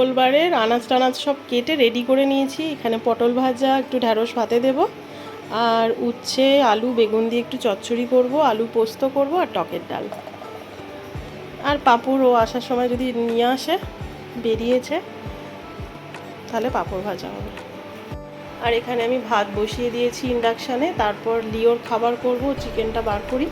মঙ্গলবারের আনাজ টানাজ সব কেটে রেডি করে নিয়েছি। এখানে পটল ভাজা, একটু ঢ্যাঁড়স ভাতে দেব। আর উচ্ছে, আলু, বেগুন দিয়ে একটু চচ্চড়ি করব, আলু পোস্ত করব আর টকের ডাল। আর পাঁপড় ও আসার সময় যদি নিয়ে আসে, বেরিয়েছে, তাহলে পাঁপড় ভাজা হবে। আর এখানে আমি ভাত বসিয়ে দিয়েছি ইন্ডাকশানে তারপর লিওর খাবার করব চিকেনটা বার করি।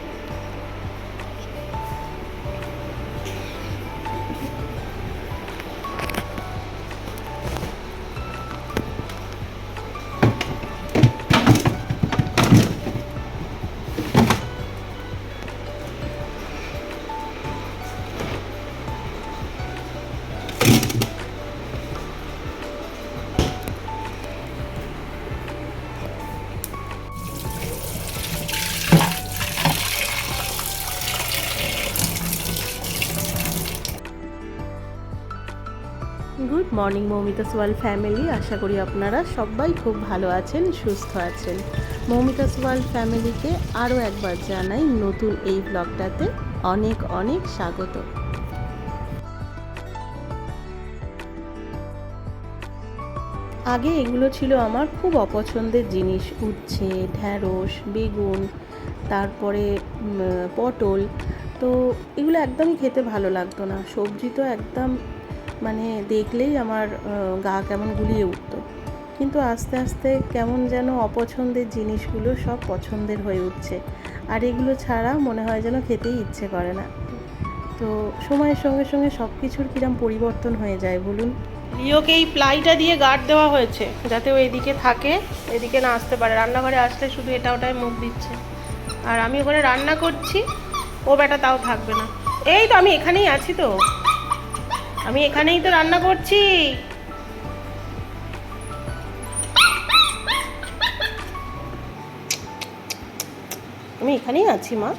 গুড মর্নিং মৌমিতা সোয়াল ফ্যামিলি। আশা করি আপনারা সবাই খুব ভালো আছেন, সুস্থ আছেন। মৌমিতা সোয়াল ফ্যামিলিকে আরও একবার জানাই নতুন এই ব্লগটাতে অনেক অনেক স্বাগত। আগে এগুলো ছিল আমার খুব অপছন্দের জিনিস, উচ্ছে, ঢ্যাঁড়স, বেগুন, তারপরে পটল। তো এগুলো একদমই খেতে ভালো লাগতো না। সবজি তো একদম মানে দেখলেই আমার গা কেমন গুলিয়ে উঠতো। কিন্তু আস্তে আস্তে কেমন যেন অপছন্দের জিনিসগুলো সব পছন্দের হয়ে উঠছে। আর এগুলো ছাড়া মনে হয় যেন খেতেই ইচ্ছে করে না। তো সময়ের সঙ্গে সঙ্গে সব কিছুর কিরম পরিবর্তন হয়ে যায় বলুন? লিওকে এই প্লাইটা দিয়ে গার্ড দেওয়া হয়েছে, যাতে ও এদিকে থাকে, এদিকে না আসতে পারে। রান্নাঘরে আসলে শুধু এটা ওটাই মুখ দিচ্ছে। আর আমি ওখানে রান্না করছি, ও বেটা তাও থাকবে না। এই তো আমি এখানেই আছি তো। আমি এখানেই তো রান্না করছি। আমি এখানেই আছি, মা।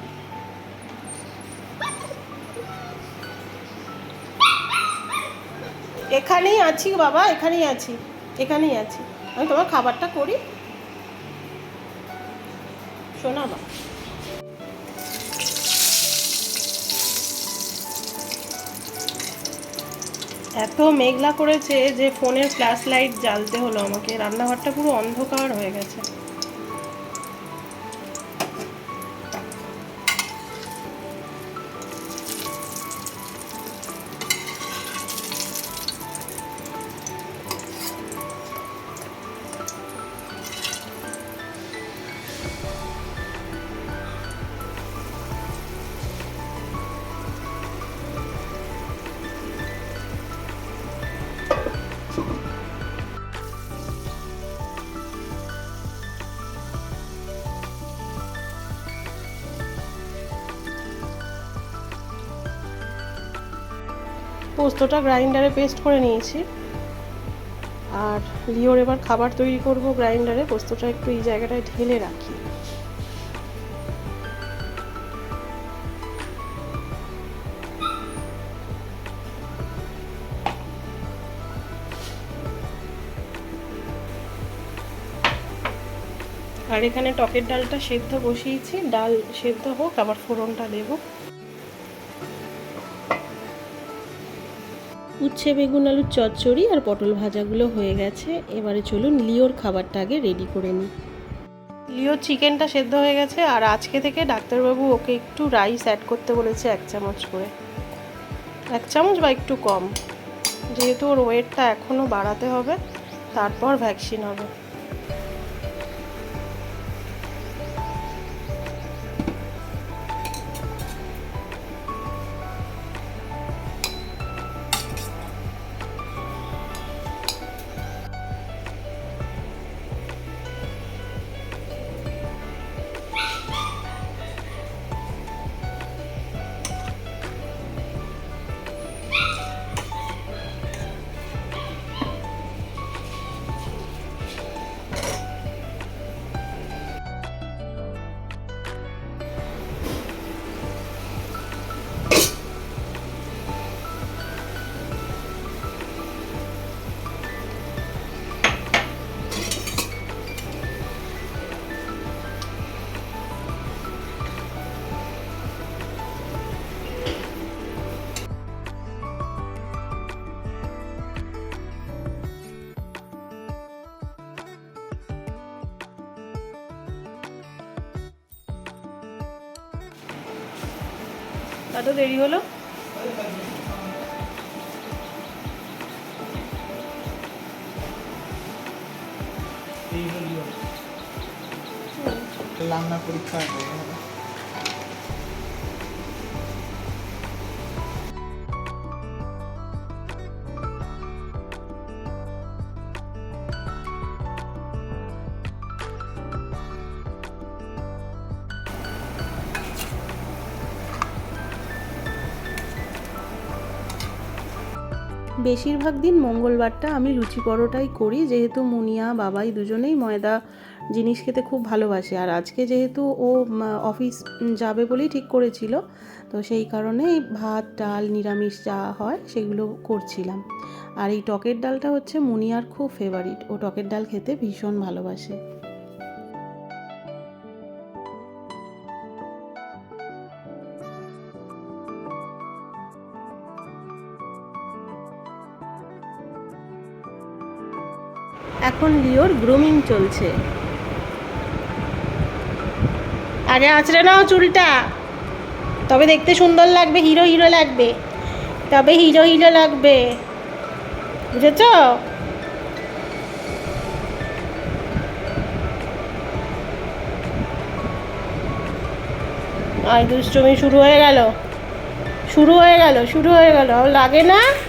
এখানেই আছি বাবা, এখানেই আছি এখানেই আছি। আমি তোমার খাবারটা করি। শোনা বা এত মেঘলা করেছে যে ফোনের ফ্ল্যাশ লাইট জ্বালতে হলো আমাকে। রান্নাঘরটা পুরো অন্ধকার হয়ে গেছে। পোস্তটা গ্রাইন্ডারে পেস্ট করে নিয়েছি। আর লিওর এবার খাবার তৈরি করব গ্রাইন্ডারে, পোস্তটা একটু এই জায়গাটায় ঢেলে রাখি। আর এখানে টকের ডালটা সেদ্ধ বসিয়েছি, ডাল সেদ্ধ হোক, আবার ফোড়নটা দেবো। উচ্ছে, বেগুন, আলুর চচ্চড়ি আর পটল ভাজাগুলো হয়ে গেছে। এবারে চলুন লিওর খাবারটা আগে রেডি করে নিই। লিও চিকেনটা সেদ্ধ হয়ে গেছে আর আজকে থেকে ডাক্তারবাবু ওকে একটু রাইস অ্যাড করতে বলেছে এক চামচ করে। এক চামচ বা একটু কম। যেহেতু ওর ওয়েটটা এখনও বাড়াতে হবে, তারপর ভ্যাকসিন হবে। এত দেরি হলো? রান্না পরীক্ষা বেশিরভাগ দিন মঙ্গলবারটা আমি লুচি পরোটাই করি, যেহেতু মুনিয়া, বাবাই দুজনেই ময়দা জিনিস খেতে খুব ভালোবাসে। আর আজকে যেহেতু ও অফিস যাবে বলেই ঠিক করেছিল, তো সেই কারণে ভাত, ডাল, নিরামিষ যা হয় সেগুলো করছিলাম। আর এই টকের ডালটা হচ্ছে মুনিয়ার খুব ফেভারিট ও টকের ডাল খেতে ভীষণ ভালোবাসে। এখন লিওর গ্রুমিং চলছে। আগে আঁচড়ে নাও চুলটা। তবে দেখতে সুন্দর লাগবে, হিরো হিরো লাগবে। তবে হিরো হিরো লাগবে। বুঝেছ? আই দুষ্টমি শুরু হয়ে গেল। শুরু হয়ে গেল, শুরু হয়ে গেল। লাগে না?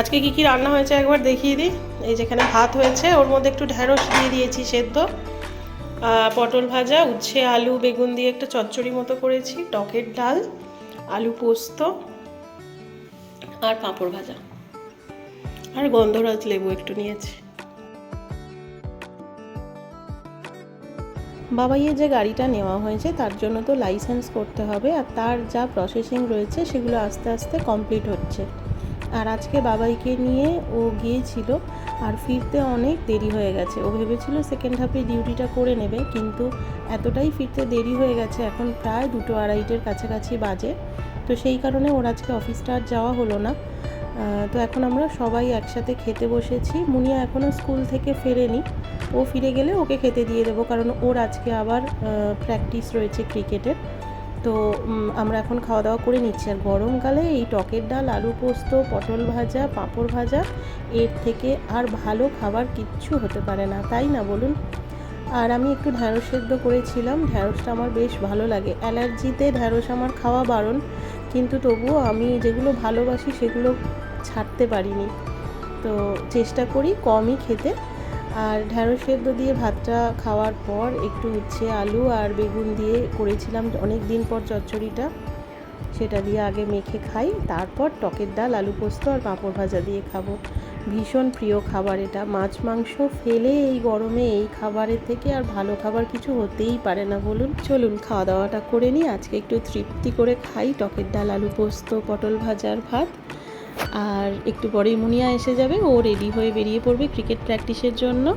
আজকে কি কি রান্না হয়েছে একবার দেখিয়ে দিই। এই যেখানে ভাত হয়েছে, ওর মধ্যে একটু ঢ্যাঁড়স দিয়ে দিয়েছি সেদ্ধ। পটল ভাজা, উচ্ছে, আলু, বেগুন দিয়ে একটা চচ্চড়ি মতো করেছি, টকের ডাল, আলু পোস্ত আর পাঁপড় ভাজা। আর গন্ধরাজ লেবু একটু নিয়েছি। বাবাইয়ের যে গাড়িটা নেওয়া হয়েছে, তার জন্য তো লাইসেন্স করতে হবে, আর তার যা প্রসেসিং রয়েছে, সেগুলো আস্তে আস্তে কমপ্লিট হচ্ছে। আর আজকে বাবাইকে নিয়ে ও গিয়েছিল আর ফিরতে অনেক দেরি হয়ে গেছে। ও ভেবেছিল সেকেন্ড হাফে ডিউটিটা করে নেবে, কিন্তু এতটাই ফিরতে দেরি হয়ে গেছে, এখন প্রায় দুটো আড়াইটের কাছাকাছি বাজে। তো সেই কারণে ওর আজকে অফিসটা আর যাওয়া হলো না। তো এখন আমরা সবাই একসাথে খেতে বসেছি। মুনিয়া এখনও স্কুল থেকে ফেরেনি। ও ফিরে গেলে ওকে খেতে দিয়ে দেবো, কারণ ওর আজকে আবার প্র্যাকটিস রয়েছে ক্রিকেটের তো আমরা এখন খাওয়া দাওয়া করে নিচ্ছি। আর গরমকালে এই টকের ডাল, আলু পোস্ত, পটল ভাজা, পাঁপড় ভাজা, এর থেকে আর ভালো খাবার কিচ্ছু হতে পারে না। তাই না বলুন? আর আমি একটু ঢ্যাঁড়স সেদ্ধ করেছিলাম। ঢ্যাঁড়সটা আমার বেশ ভালো লাগে। অ্যালার্জিতে ঢ্যাঁড়স আমার খাওয়া বারণ। কিন্তু তবুও আমি যেগুলো ভালোবাসি সেগুলো ছাড়তে পারিনি। তো, চেষ্টা করি কমই খেতে। আর ঢ্যাঁড়স সেদ্ধ দিয়ে ভাতটা খাওয়ার পর একটু উচ্ছে আলু আর বেগুন দিয়ে করেছিলাম অনেক দিন পর চচ্চড়িটা। সেটা দিয়ে আগে মেখে খাই, তারপর টকের ডাল, আলু পোস্ত আর পাঁপড় ভাজা দিয়ে খাব। ভীষণ প্রিয় খাবার এটা। মাছ, মাংস ফেলে এই গরমে এই খাবারের থেকে আর ভালো খাবার কিছু হতেই পারে না বলুন। চলুন খাওয়া দাওয়াটা করে নিই। আজকে একটু তৃপ্তি করে খাই টকের ডাল, আলু পোস্ত, পটল ভাজার ভাত। আর একটু পরেই মুনিয়া এসে যাবে, ও রেডি হয়ে বেরিয়ে পড়বে ক্রিকেট প্র্যাকটিসের জন্য।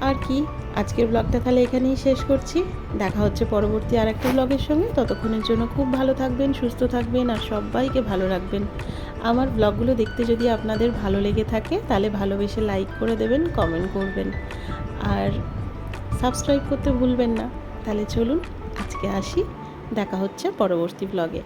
আর কি, আজকের ব্লগটা তাহলে এখানেই শেষ করছি। দেখা হচ্ছে পরবর্তী আর একটা ব্লগের সঙ্গে। ততক্ষণের জন্য খুব ভালো থাকবেন, সুস্থ থাকবেন আর সবাইকে ভালো রাখবেন। আমার ব্লগগুলো দেখতে যদি আপনাদের ভালো লেগে থাকে, তাহলে ভালোবেসে লাইক করে দেবেন কমেন্ট করবেন। আর সাবস্ক্রাইব করতে ভুলবেন না। তাহলে চলুন, আজকে আসি। দেখা হচ্ছে পরবর্তী ব্লগে